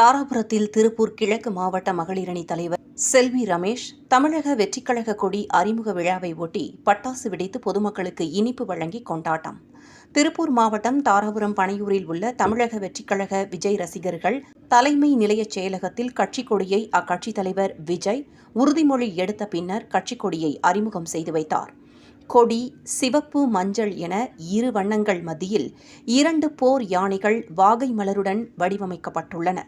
தாராபுரத்தில் திருப்பூர் கிழக்கு மாவட்ட மகளிரணி தலைவர் செல்வி ரமேஷ் தமிழக வெற்றிக்கழக கொடி அறிமுக விழாவை ஒட்டி பட்டாசு வெடித்து பொதுமக்களுக்கு இனிப்பு வழங்கி கொண்டாட்டம். திருப்பூர் மாவட்டம் தாராபுரம் பனையூரில் உள்ள தமிழக வெற்றிக்கழக விஜய் ரசிகர்கள் தலைமை நிலையச் செயலகத்தில் கட்சிக் கொடியை அக்கட்சித் தலைவர் விஜய் உறுதிமொழி எடுத்த பின்னர் கட்சிக் கொடியை அறிமுகம் செய்து வைத்தார். கொடி சிவப்பு மஞ்சள் என இரு வண்ணங்கள் மத்தியில் இரண்டு போர் யானைகள் வாகை மலருடன் வடிவமைக்கப்பட்டுள்ளன.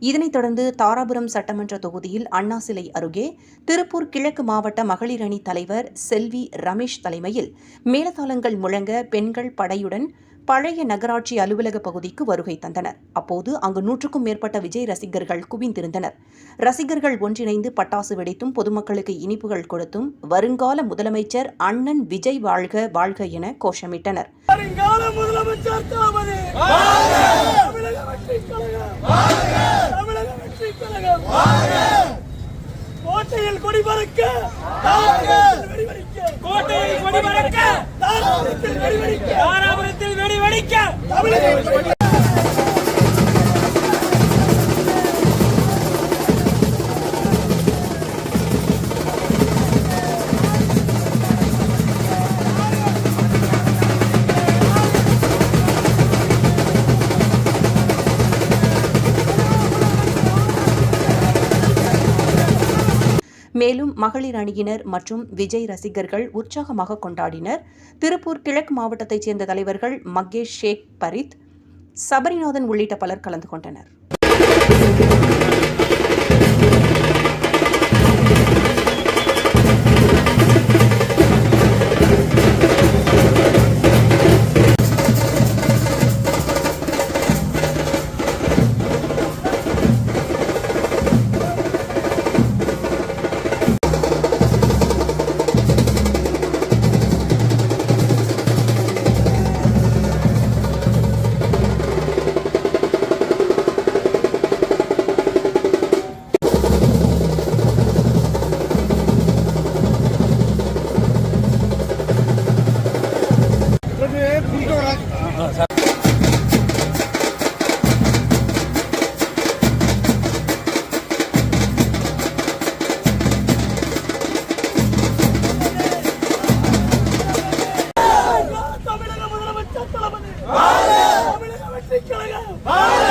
இதனைத் தொடர்ந்து தாராபுரம் சட்டமன்ற தொகுதியில் அண்ணா சிலை அருகே திருப்பூர் கிழக்கு மாவட்ட மகளிர் அணி தலைவர் செல்வி ரமேஷ் தலைமையில் மேலதாளங்கள் முழங்க பெண்கள் படையுடன் பழைய நகராட்சி அலுவலக பகுதிக்கு வருகை தந்தனர். அப்போது அங்கு நூற்றுக்கும் மேற்பட்ட விஜய் ரசிகர்கள் குவிந்திருந்தனர். ரசிகர்கள் ஒன்றிணைந்து பட்டாசு வெடித்தும் பொதுமக்களுக்கு இனிப்புகள் கொடுத்தும் வருங்கால முதலமைச்சர் அண்ணன் விஜய் வாழ்க வாழ்க என கோஷமிட்டனர் வருங்கால முதலமைச்சர் தளபதி தமிழக வெற்றி கழகம் தமிழக போட்டியில் குடிபெருக்க. மேலும் மகளிர் அணியினர் மற்றும் விஜய் ரசிகர்கள் உற்சாகமாக கொண்டாடினர். திருப்பூர் கிழக்கு மாவட்டத்தைச் சேர்ந்த தலைவர்கள் மகேஷ் ஷேக் பரித் சபரிநாதன் உள்ளிட்ட பலர் கலந்து கொண்டனர். ¡Vale!